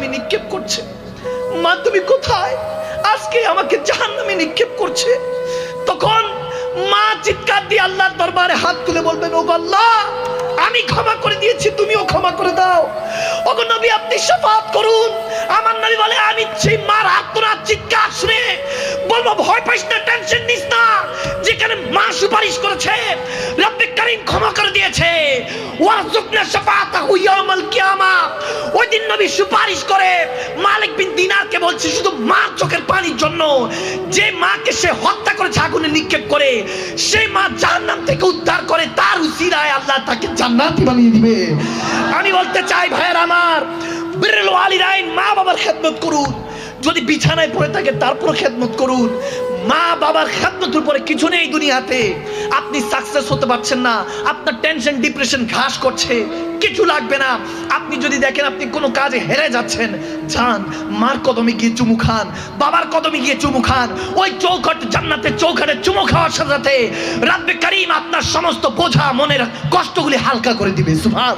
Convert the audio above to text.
জাহান্নামে নিক্ষেপ করছে। মা, তুমি কোথায়? আজকে আমাকে জাহান্নামে নিক্ষেপ করছে। তখন মা চিৎকার দিয়ে আল্লাহর দরবারে হাত তুলে বলবেন ও আল্লাহ, আমি ক্ষমা করে দিয়েছি, তুমিও ক্ষমা করে দাও। ওগো নবী, আপনি শপথ করুন। আমার নবী বলে, আমি সেই মার আত্মনাথ চিৎকার শুনে বলব, ভয় পাইস না টেনশন নিস মা সুপারিশ করেছে, রব্বে করিম ক্ষমা করে দিয়েছে। কিয়ামা ওই দিন নবী সুপারিশ করে মালিক বিন দিনারকে বলছে, শুধু মার চোখের পানির জন্য যে মাকে সে হত্যা আগুনে নিক্ষেপ করে, সেই মা জাহান্নাম থেকে উদ্ধার করে, তার উসিরায় আল্লাহ তাকে জান্নাতি বানিয়ে দিবে। আমি বলতে চাই, ভাইয়ের আমার, বিরল ওয়ালিদাইন মা বাবার খেদমত করুন। যদি বিছানায় পড়ে থাকে তারপর খেদমত করুন। মা বাবার খেদমতের উপরে কিছু নেই দুনিয়াতে। আপনি সাকসেস হতে পারছেন না, আপনার টেনশন ডিপ্রেশন ঘাস করছে, কিছু লাগবে না। আপনি যদি দেখেন আপনি কোনো কাজে হেরে যাচ্ছেন, যান, মার কদমে গিয়ে চুমু খান, বাবার কদমে গিয়ে চুমু খান। ওই চৌখট জান্নাতের চৌখাটে চুমু খাওয়ার সাথে সাথে রাব্বে কারিম আপনার সমস্ত বোঝা, মনের কষ্টগুলি হালকা করে দিবে সুভাষ